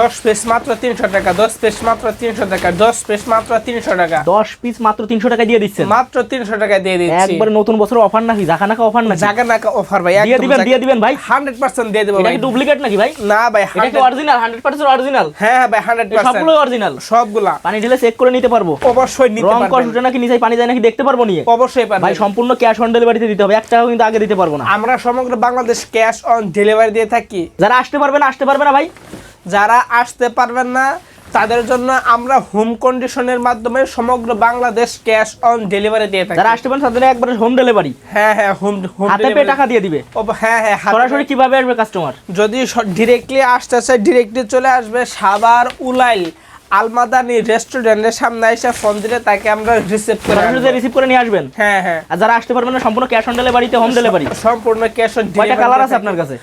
দশ পিস মাত্র তিনশো টাকা দশ পিস মাত্র তিনশো টাকা দশ পিস মাত্র তিনশো টাকা। দশ পিস মাত্র তিনশো টাকা দিয়ে দিচ্ছেন। মাত্র তিনশো টাকা দিয়ে দিচ্ছি। একবার নতুন বছর অফার নাকি? অফার অফার ভাই দিয়ে দিবেন দিয়ে দিবেন ভাই। হান্ড্রেড পার্সেন্ট দিয়ে দেবো ভাই। ডুপ্লিকেট নাকি ভাই? না ভাই অরিজিনাল হান্ড্রেড পার্সেন্ট অরিজিনাল হ্যাঁ ভাই হান্ড্রেড পার্সেন্ট সবগুলো অরিজিনাল সবগুলা। পানি ঢেলে চেক করে নিতে পারব। অবশ্যই নিতে রং কষ উঠে নাকি নিচে পানি যায় নাকি দেখতে পারব নিয়ে? অবশ্যই ভাই সম্পূর্ণ ক্যাশ অন ডেলিভারিতে দিতে হবে। এক টাকাও কিন্তু আগে দিতে পারব না। আমরা সমগ্র বাংলাদেশ ক্যাশ অন ডেলিভারি দিয়ে থাকি। যারা আসতে পারবে না আসতে পারবে না ভাই। যারা আসতে পারবেন না তাদের জন্য আমরা হোম কন্ডিশনের মাধ্যমে সমগ্র বাংলাদেশ ক্যাশ অন ডেলিভারি দিয়ে থাকি। যারা আসতে পারেন তাদের একবারে হোম ডেলিভারি হ্যাঁ হ্যাঁ হোম হোম হাতে টাকা দিয়ে দিবে। ও হ্যাঁ হ্যাঁ সরাসরি কীভাবে আসবে কাস্টমার যদি ডিরেক্টলি আসতে চায় ডিরেক্টলি চলে আসবে সাবার উলাইল আলমাদানি রেস্টুরেন্টের সামনে এসে ফোন দিলে তাকে আমরা রিসিভ করে। রিসিভ করে নিয়ে আসবেন? হ্যাঁ হ্যাঁ। আর যারা আসতে পারবেন না সম্পূর্ণ ক্যাশ অন ডেলিভারিতে হোম ডেলিভারি সম্পূর্ণ ক্যাশ অন কয়টা কালার আছে আপনার কাছে?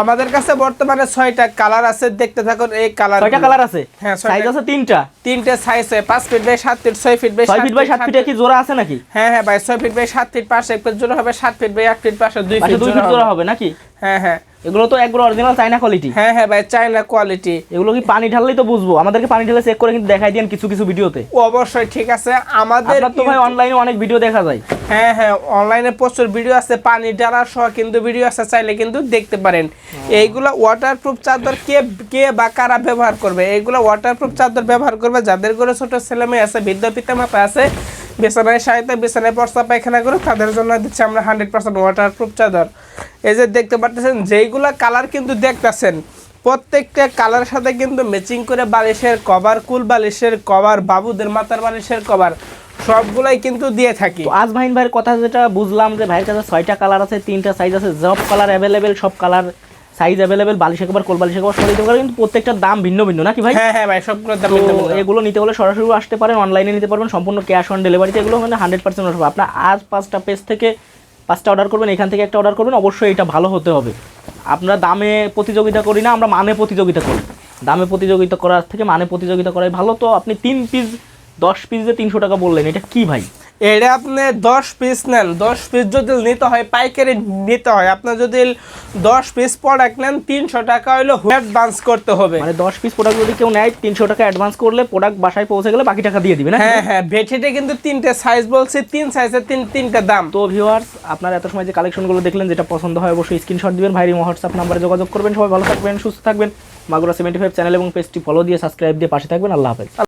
আমাদের কাছে বর্তমানে ছয়টা কালার আছে দেখতে থাকুন এই কালার কয়টা কালার আছে? হ্যাঁ, ছয়টা। সাইজ আছে তিনটা। তিনটে সাইজ পাঁচ ফিট বাই সাত ফিট ছয় ফিট বাই ছয় ফিট বাই সাত ফিট কি জোড়া আছে নাকি? হ্যাঁ হ্যাঁ ভাই ছয় ফিট বাই সাত ফিট পাশে এক ফিট জোড়া হবে সাত ফিট বাই এক ফিট পাশে দুই ফিট দুই ফিট জোড়া হবে। নাকি? হ্যাঁ হ্যাঁ। এগুলো তো একবার অরিজিনাল চাইনা কোয়ালিটি হ্যাঁ হ্যাঁ ভাই চাইনা কোয়ালিটি এগুলো কি পানি ঢাললেই তো বুঝব। আমাদেরকে পানি ঢালে চেক করে কিন্তু দেখাই দিন কিছু কিছু ভিডিওতে অবশ্যই ঠিক আছে। আমাদের তো ভাই অনলাইনে অনেক ভিডিও দেখা যায়। হ্যাঁ হ্যাঁ অনলাইনে প্রচুর ভিডিও আছে পানি ডালা সহ কিন্তু ভিডিও আছে চাইলে কিন্তু দেখতে পারেন। এইগুলো ওয়াটারপ্রুফ চাদর কে কে বা কারা ব্যবহার করবে? এইগুলো ওয়াটারপ্রুফ চাদর ব্যবহার করবে যাদের ঘরে ছোট ছেলে মেয়ে আছে বৃদ্ধ পিতা মাতা আছে বিছানায় সাহিত্য বিছানায় পর্সা পায়খানা করে তাদের জন্য দিচ্ছে আমরা হান্ড্রেড পার্সেন্ট ওয়াটারপ্রুফ চাদর। এই যে দেখতে পাচ্ছেন যেইগুলা কালার কিন্তু দেখতেছেন প্রত্যেকটা কালারের সাথে কিন্তু ম্যাচিং করে বালিশের কভার কুল বালিশের কভার বাবুদের মাথার বালিশের কভার সবগুলাই কিন্তু দিয়ে থাকি। আজ ভাইন ভাইয়ের কথা যেটা বুঝলাম যে ভাইয়ের কাছে ছয়টা কালার আছে তিনটা সাইজ আছে সব কালার অ্যাভেলেবেল সব কালার সাইজ অ্যাভেলেবেল বালিশ একবার কোল বালিশ একবার সব দিতে পারে কিন্তু প্রত্যেকটার দাম ভিন্ন ভিন্ন নাকি ভাই? হ্যাঁ হ্যাঁ ভাই সবগুলোর দাম ভিন্ন। এগুলো নিতে হলে সরাসরি আসতে পারেন অনলাইনে নিতে পারবেন সম্পূর্ণ ক্যাশ অন ডেলিভারিতে এগুলো মানে হান্ড্রেড পার্সেন্ট হবে আপনার আজ পাঁচটা পেজ থেকে পাঁচটা অর্ডার করবেন এখান থেকে একটা অর্ডার করবেন অবশ্যই এটা ভালো হতে হবে। আমরা দামে প্রতিযোগিতা করি না আমরা মানে প্রতিযোগিতা করি। দামে প্রতিযোগিতা করার থেকে মানে প্রতিযোগিতা করাই ভালো। তো আপনি তিন পিস দশ পিস যে তিনশো টাকা বললেন এটা কি ভাই? এটা আপনি দশ পিস নেন দশ পিস যদি নিতে হয় পাইকারি নিতে হয় আপনার যদি দশ পিস প্রোডাক্ট নেন তিনশো টাকা হইল অ্যাডভান্স করতে হবে। মানে দশ পিস প্রোডাক্ট যদি কেউ নেয় তিনশো টাকা অ্যাডভান্স করলে প্রোডাক্ট বাসায় পৌঁছে গেলে বাকি টাকা দিয়ে দিবে না হ্যাঁ হ্যাঁ ভেটিতে কিন্তু তিনটে সাইজ বলছি তিন সাইজের তিন তিনটে দাম। তো ভিউয়ার্স আপনারা এত সময় যে কালেকশনগুলো দেখলেন যেটা পছন্দ হয় অবশ্যই স্ক্রিনশট দিবেন। ভাইরি হোয়াটসঅ্যাপ নাম্বারে যোগাযোগ করবেন। সবাই ভালো থাকবেন সুস্থ থাকবেন। মাগুরা সেভেন্টি ফাইভ চ্যানেল এবং পেজটি ফলো দিয়ে সাবস্ক্রাইব দিয়ে পাশে থাকবেন। আল্লাহ হাফেজ।